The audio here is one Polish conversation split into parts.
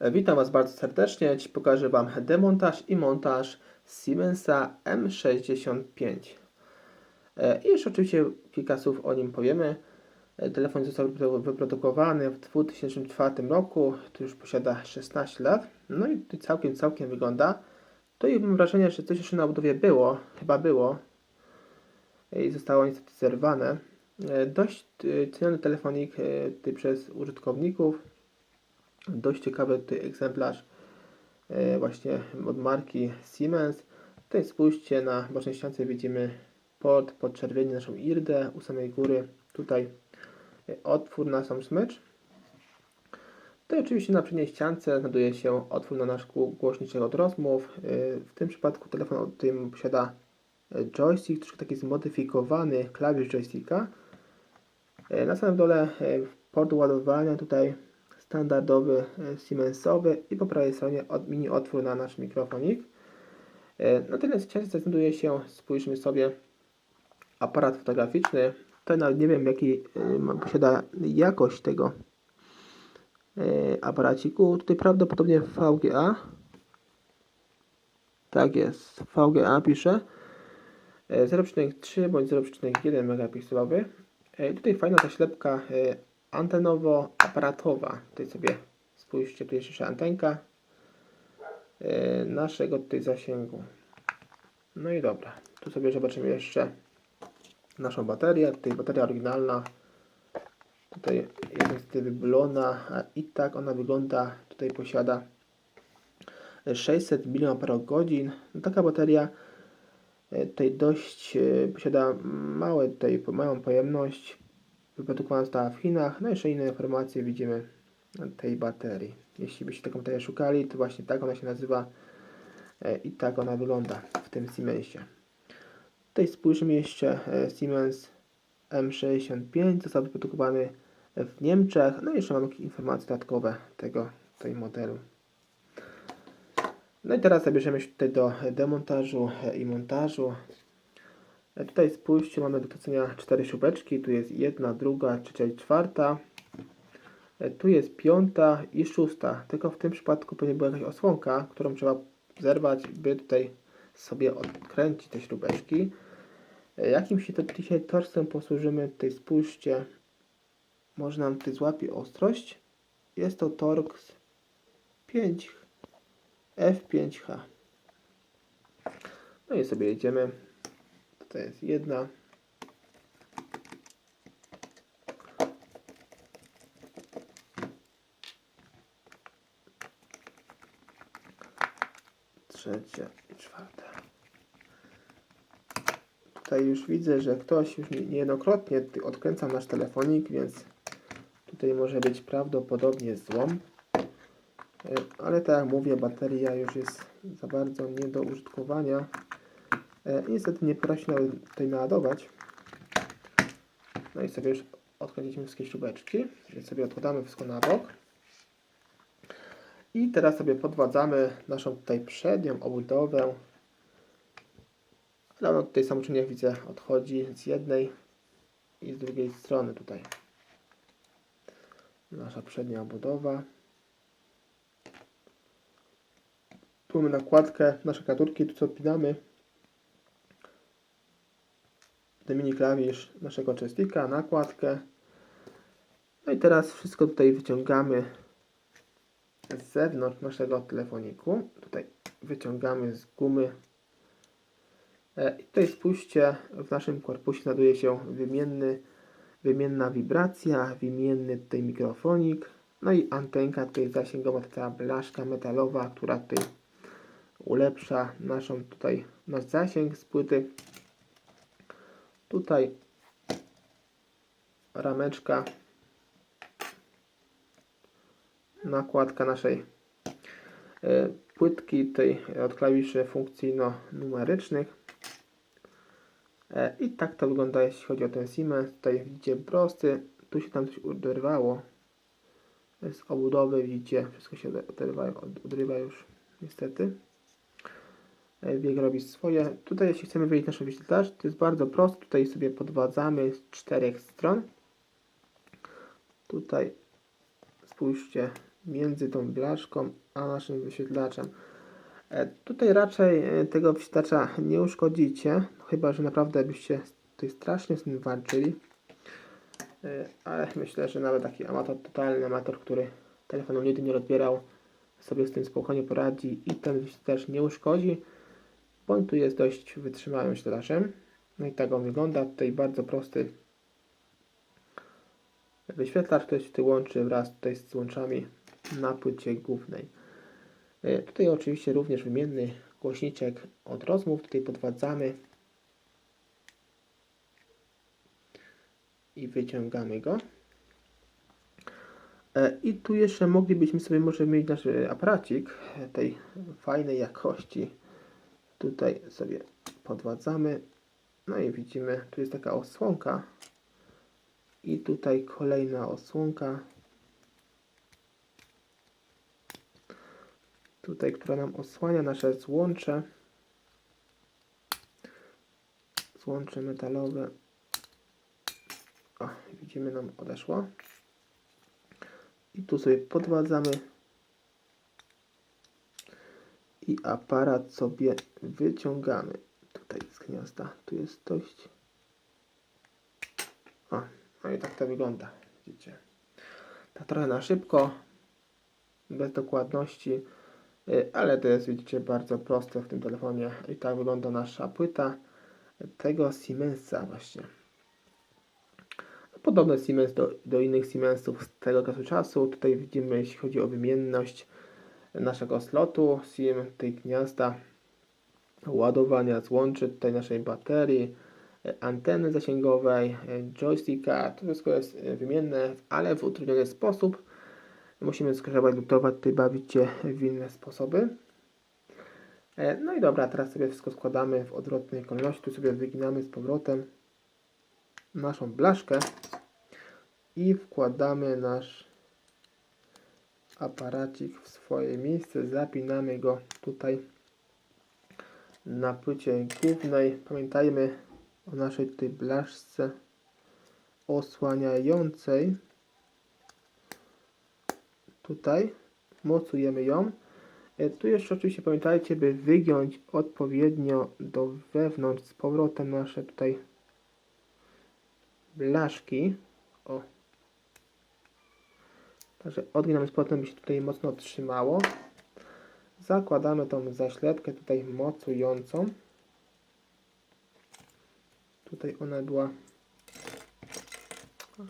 Witam Was bardzo serdecznie. Dziś pokażę Wam demontaż i montaż Siemensa M65. E, I jeszcze oczywiście kilka słów o nim powiemy. E, Telefon został wypro- wyprodukowany w 2004 roku, to już posiada 16 lat. No i całkiem, całkiem wygląda. To i mam wrażenie, że coś jeszcze na budowie było, chyba było. I zostało niestety zerwane. E, Dość ceniony telefonik przez użytkowników dość ciekawy tutaj egzemplarz e, właśnie od marki Siemens. Tutaj spójrzcie na bocznej ściance widzimy port podczerwieni naszą irdę u samej góry. Tutaj e, otwór na sam smycz. Tutaj oczywiście na przedniej ściance znajduje się otwór na nasz głośniczek od rozmów. E, W tym przypadku telefon tutaj posiada joystick, troszkę taki zmodyfikowany klawisz joysticka. Na samym dole port ładowania tutaj standardowy e, Siemensowy i po prawej stronie od, mini otwór na nasz mikrofonik. E, Na tylnej ściance znajduje się, spójrzmy sobie, aparat fotograficzny. Tutaj nawet nie wiem jaki e, posiada jakość tego aparaciku. Tutaj prawdopodobnie VGA. Tak jest, VGA pisze. E, 0,3 bądź 0,1 megapikselowy. Tutaj fajna zaślepka e, antenowo-aparatowa. Tutaj sobie spójrzcie, tu jest jeszcze antenka e, naszego tutaj zasięgu. No i dobra, tu sobie zobaczymy jeszcze naszą baterię. Tutaj bateria oryginalna. Tutaj jest niestety wybulona, a i tak ona wygląda. Tutaj posiada 600 mAh. No, taka bateria e, tutaj dość e, posiada małe, tutaj, małą pojemność. Wyprodukowana została w Chinach. No i jeszcze inne informacje widzimy na tej baterii. Jeśli byście taką baterię szukali, to właśnie tak ona się nazywa e, i tak ona wygląda w tym Siemensie. Tutaj spójrzmy jeszcze e, Siemens M65 został wyprodukowany w Niemczech. No i jeszcze mamy informacje dodatkowe tego tej modelu. No i teraz zabierzemy się tutaj do demontażu e, i montażu. E, Tutaj spójrzcie, mamy do tracenia cztery śrubeczki. Tu jest jedna, druga, trzecia i czwarta. E, Tu jest piąta i szósta. Tylko w tym przypadku pewnie była jakaś osłonka, którą trzeba zerwać, by tutaj sobie odkręcić te śrubeczki. E, Jakim się to dzisiaj torsem posłużymy? Tutaj spójrzcie. Może nam tutaj złapie ostrość. Jest to Torx 5 F5H. No i sobie jedziemy. Tutaj jest jedna. Trzecia i czwarta. Tutaj już widzę, że ktoś już nie- niejednokrotnie odkręcał nasz telefonik, więc tutaj może być prawdopodobnie złom. E, Ale tak jak mówię, bateria już jest za bardzo nie do użytkowania. E, Niestety nie potrafi się nawet tutaj naładować. No i sobie już odkręciliśmy wszystkie śrubeczki, więc sobie odkładamy wszystko na bok. I teraz sobie podwadzamy naszą tutaj przednią obudowę. Ona tutaj samoczynnie jak widzę odchodzi z jednej i z drugiej strony tutaj. Nasza przednia obudowa. Tu mamy nakładkę, nasze katurki, tu co odpinamy. Ten mini klawisz naszego joysticka, nakładkę. No i teraz wszystko tutaj wyciągamy z zewnątrz naszego telefoniku. Tutaj wyciągamy z gumy. E, I tutaj spójrzcie, w naszym korpusie znajduje się wymienny, wymienna wibracja, wymienny tutaj mikrofonik. No i antenka tutaj zasięgowa, ta blaszka metalowa, która tutaj ulepsza naszą tutaj nasz zasięg z płyty. Tutaj rameczka, nakładka naszej e, płytki tej od klawiszy funkcyjno-numerycznych. E, I tak to wygląda jeśli chodzi o ten Siemens. Tutaj widzicie prosty, tu się tam coś oderwało z obudowy, widzicie, wszystko się oderwa, odrywa już niestety. E, Bieg robi swoje. Tutaj jeśli chcemy wyjść naszą wyświetlacz, to jest bardzo proste. Tutaj sobie podwadzamy z czterech stron. Tutaj spójrzcie, między tą blaszką a naszym wyświetlaczem. E, Tutaj raczej e, tego wyświetlacza nie uszkodzicie, chyba że naprawdę byście tutaj strasznie z nim walczyli. E, Ale myślę, że nawet taki amator, totalny amator, który telefonu nigdy nie odbierał, sobie z tym spokojnie poradzi i ten wyświetlacz nie uszkodzi, bo on tu jest dość wytrzymałym wyświetlaczem. No i tak on wygląda. Tutaj bardzo prosty wyświetlacz, który się łączy wraz tutaj z łączami na płycie głównej. E, Tutaj oczywiście również wymienny głośniczek od rozmów. Tutaj podwadzamy i wyciągamy go. E, I tu jeszcze moglibyśmy sobie może mieć nasz e, aparacik tej fajnej jakości. Tutaj sobie podwadzamy. No i widzimy, tu jest taka osłonka. I tutaj kolejna osłonka. Tutaj, która nam osłania nasze złącze. Złącze metalowe. O, widzimy, nam odeszło. I tu sobie podwadzamy. I aparat sobie wyciągamy. Tutaj z gniazda. Tu jest dość. O, no i tak to wygląda. Widzicie. Tak trochę na szybko. Bez dokładności. Y, Ale to jest, widzicie, bardzo proste w tym telefonie. I tak wygląda nasza płyta tego Siemensa właśnie. Podobny Siemens do, do innych Siemensów z tego czasu czasu. Tutaj widzimy, jeśli chodzi o wymienność naszego slotu, SIM, tej gniazda, ładowania złączy tutaj naszej baterii, anteny zasięgowej, joysticka. To wszystko jest e, wymienne, ale w utrudniony sposób. Musimy skrzyżować, lutować, tutaj bawić się w inne sposoby. E, No i dobra, teraz sobie wszystko składamy w odwrotnej kolejności. Tu sobie wyginamy z powrotem naszą blaszkę i wkładamy nasz aparacik w swoje miejsce. Zapinamy go tutaj na płycie głównej. Pamiętajmy o naszej tutaj blaszce osłaniającej. Tutaj mocujemy ją. E, Tu jeszcze oczywiście pamiętajcie, by wygiąć odpowiednio do wewnątrz z powrotem nasze tutaj blaszki. O. Także odginamy z powrotem, by się tutaj mocno trzymało. Zakładamy tą zaślepkę tutaj mocującą. Tutaj ona była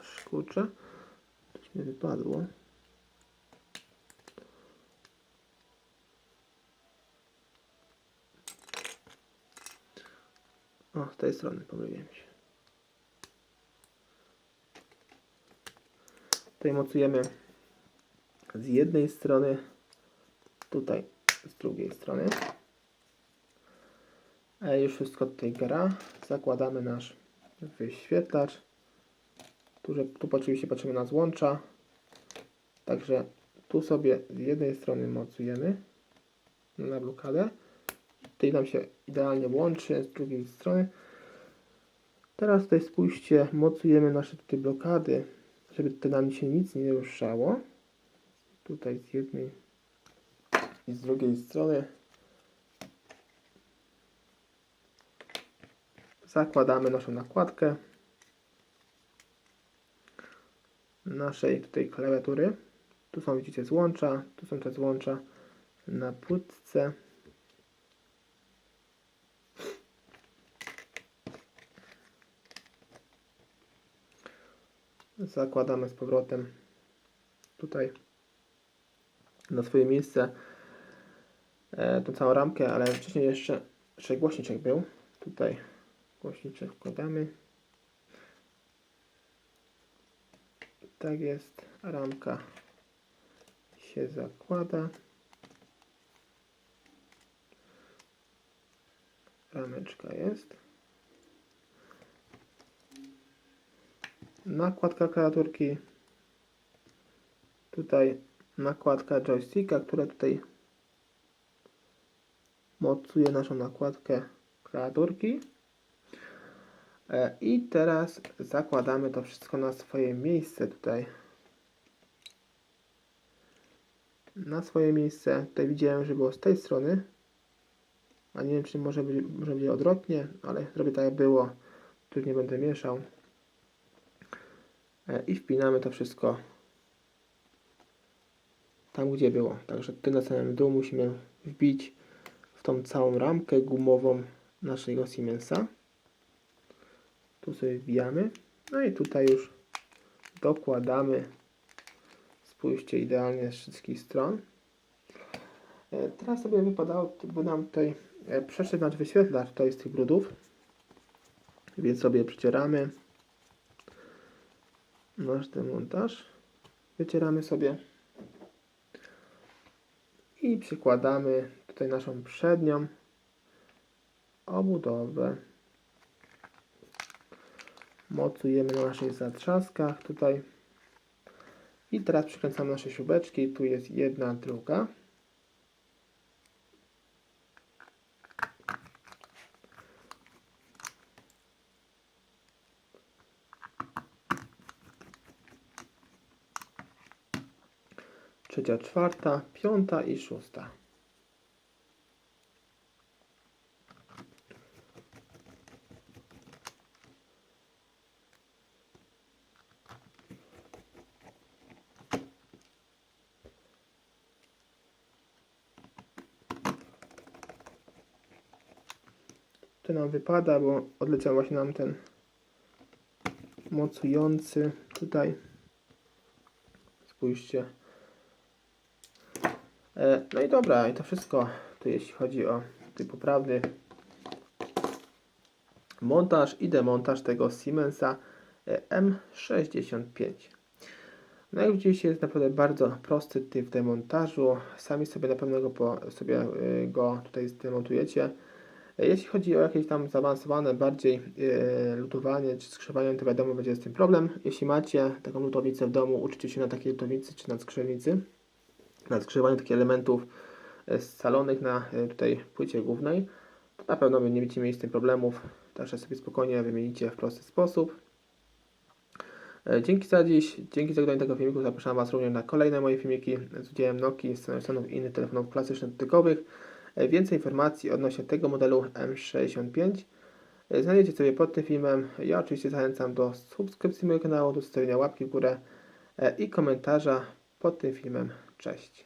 aż kurczę. Coś mi wypadło. O, z tej strony pomyliłem się. Tutaj mocujemy z jednej strony, tutaj z drugiej strony. A już wszystko tutaj gra. Zakładamy nasz wyświetlacz. Tu, że- tu oczywiście patrzymy na złącza. Także tu sobie z jednej strony mocujemy na blokadę. Tutaj nam się idealnie łączy z drugiej strony. Teraz tutaj spójrzcie, mocujemy nasze tutaj blokady, żeby tutaj nam się nic nie ruszało. Tutaj z jednej i z drugiej strony. Zakładamy naszą nakładkę naszej tutaj klawiatury. Tu są widzicie złącza, tu są te złącza na płytce. Zakładamy z powrotem tutaj na swoje miejsce e, tą całą ramkę, ale wcześniej jeszcze, jeszcze głośniczek był. Tutaj głośniczek wkładamy. Tak jest, ramka się zakłada. Rameczka jest. Nakładka klawiaturki. Tutaj nakładka joysticka, która tutaj mocuje naszą nakładkę klawiaturki. E, I teraz zakładamy to wszystko na swoje miejsce tutaj. na swoje miejsce. Tutaj widziałem, że było z tej strony. A nie wiem, czy może być, może będzie odwrotnie, ale zrobię tak jak było. Tu nie będę mieszał. E, I wpinamy to wszystko tam, gdzie było. Także na samym dół musimy wbić w tą całą ramkę gumową naszego Siemensa. Tu sobie wbijamy. No i tutaj już dokładamy. Spójrzcie idealnie z wszystkich stron. E, Teraz sobie wypadało, by nam tutaj e, przeszedł nasz wyświetlacz tutaj z tych brudów. Więc sobie przycieramy nasz demontaż. Wycieramy sobie i przykładamy tutaj naszą przednią obudowę. Mocujemy na naszych zatrzaskach tutaj. I teraz przykręcamy nasze śrubeczki. Tu jest jedna, druga. Trzecia, czwarta, piąta i szósta. To nam wypada, bo odleciał właśnie nam ten mocujący tutaj. Spójrzcie. E, No i dobra, i to wszystko tu jeśli chodzi o tutaj poprawny montaż i demontaż tego Siemensa e, M65. No jak widzieliście jest naprawdę bardzo prosty typ demontażu. Sami sobie na pewno go, po, sobie e, go tutaj zdemontujecie. Jeśli chodzi o jakieś tam zaawansowane bardziej e, lutowanie czy skrzywanie, to wiadomo będzie z tym problem. Jeśli macie taką lutownicę w domu, uczycie się na takiej lutownicy czy na skrzewnicy, na skrzyżowaniu takich elementów e, scalonych na e, tutaj płycie głównej, to na pewno nie będziecie mieli z tym problemów. Także sobie spokojnie wymienicie w prosty sposób. E, Dzięki za dziś, dzięki za oglądanie tego filmiku. Zapraszam Was również na kolejne moje filmiki z udziałem Nokii, Samsungów i innych telefonów klasycznych dotykowych. E, Więcej informacji odnośnie tego modelu M65 e, znajdziecie sobie pod tym filmem. Ja oczywiście zachęcam do subskrypcji mojego kanału, do zostawienia łapki w górę i komentarza pod tym filmem. Cześć.